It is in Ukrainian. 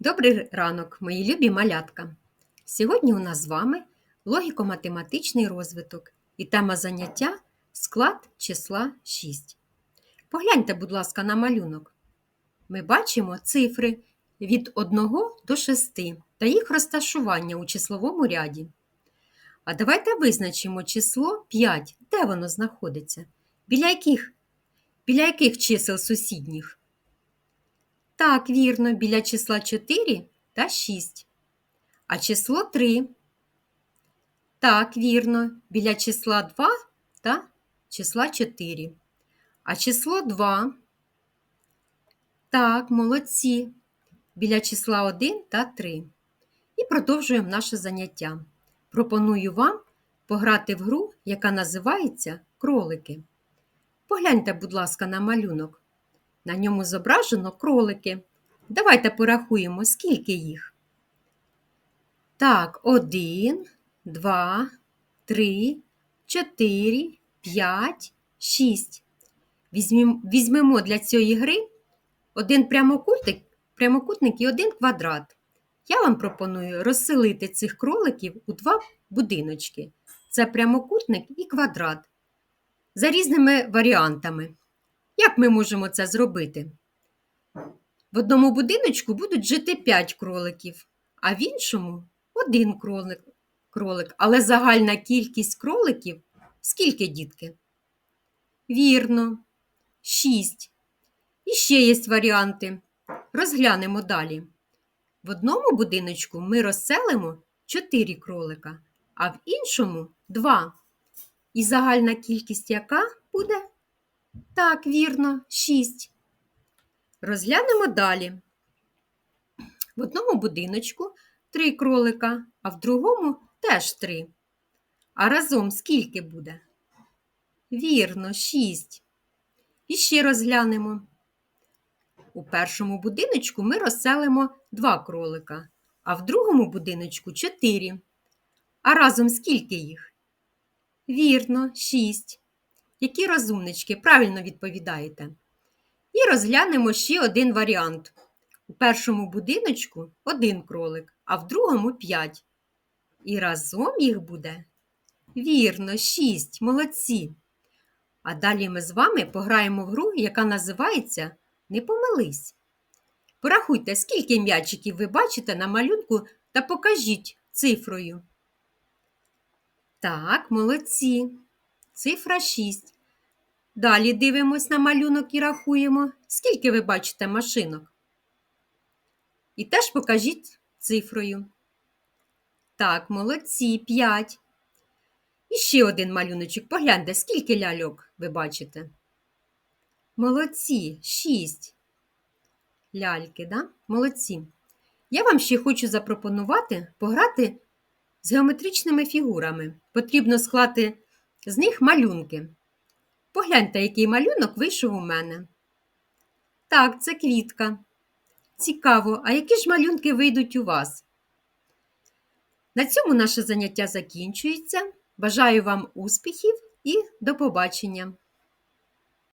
Добрий ранок, мої любі малятка! Сьогодні у нас з вами логіко-математичний розвиток і тема заняття склад числа 6. Погляньте, будь ласка, на малюнок. Ми бачимо цифри від 1 до 6 та їх розташування у числовому ряді. А давайте визначимо число 5, де воно знаходиться, біля яких, біля яких чисел сусідніх. Так, вірно, біля числа 4 та 6. А число 3. Так, вірно, біля числа 2 та числа 4. А число 2. Так, молодці. Біля числа 1 та 3. І продовжуємо наше заняття. Пропоную вам пограти в гру, яка називається кролики. Погляньте, будь ласка, на малюнок. На ньому зображено кролики. Давайте порахуємо, скільки їх. Так, один, два, три, чотири, п'ять, шість. Візьмемо для цієї гри один прямокутник, прямокутник і один квадрат. Я вам пропоную розселити цих кроликів у два будиночки. Це прямокутник і квадрат. За різними варіантами. Як ми можемо це зробити? В одному будиночку будуть жити 5 кроликів, а в іншому один кролик. кролик. Але загальна кількість кроликів скільки дітки? Вірно, 6. І ще є варіанти. Розглянемо далі. В одному будиночку ми розселимо 4 кролика, а в іншому 2. І загальна кількість яка буде? Так, вірно, 6. Розглянемо далі. В одному будиночку три кролика, а в другому теж три. А разом скільки буде? Вірно, 6. І ще розглянемо. У першому будиночку ми розселимо два кролика, а в другому будиночку чотири. А разом скільки їх? Вірно, 6. Які розумнички правильно відповідаєте? І розглянемо ще один варіант. У першому будиночку один кролик, а в другому п'ять. І разом їх буде вірно, шість, молодці. А далі ми з вами пограємо в гру, яка називається Не помились. Порахуйте, скільки м'ячиків ви бачите на малюнку та покажіть цифрою. Так, молодці. Цифра 6. Далі дивимось на малюнок і рахуємо, скільки ви бачите машинок. І теж покажіть цифрою. Так, молодці, 5. І ще один малюночок. Погляньте, скільки ляльок ви бачите. Молодці, 6. Ляльки, да? Молодці. Я вам ще хочу запропонувати пограти з геометричними фігурами. Потрібно склати з них малюнки. Погляньте, який малюнок вийшов у мене. Так, це квітка. Цікаво, а які ж малюнки вийдуть у вас? На цьому наше заняття закінчується. Бажаю вам успіхів і до побачення!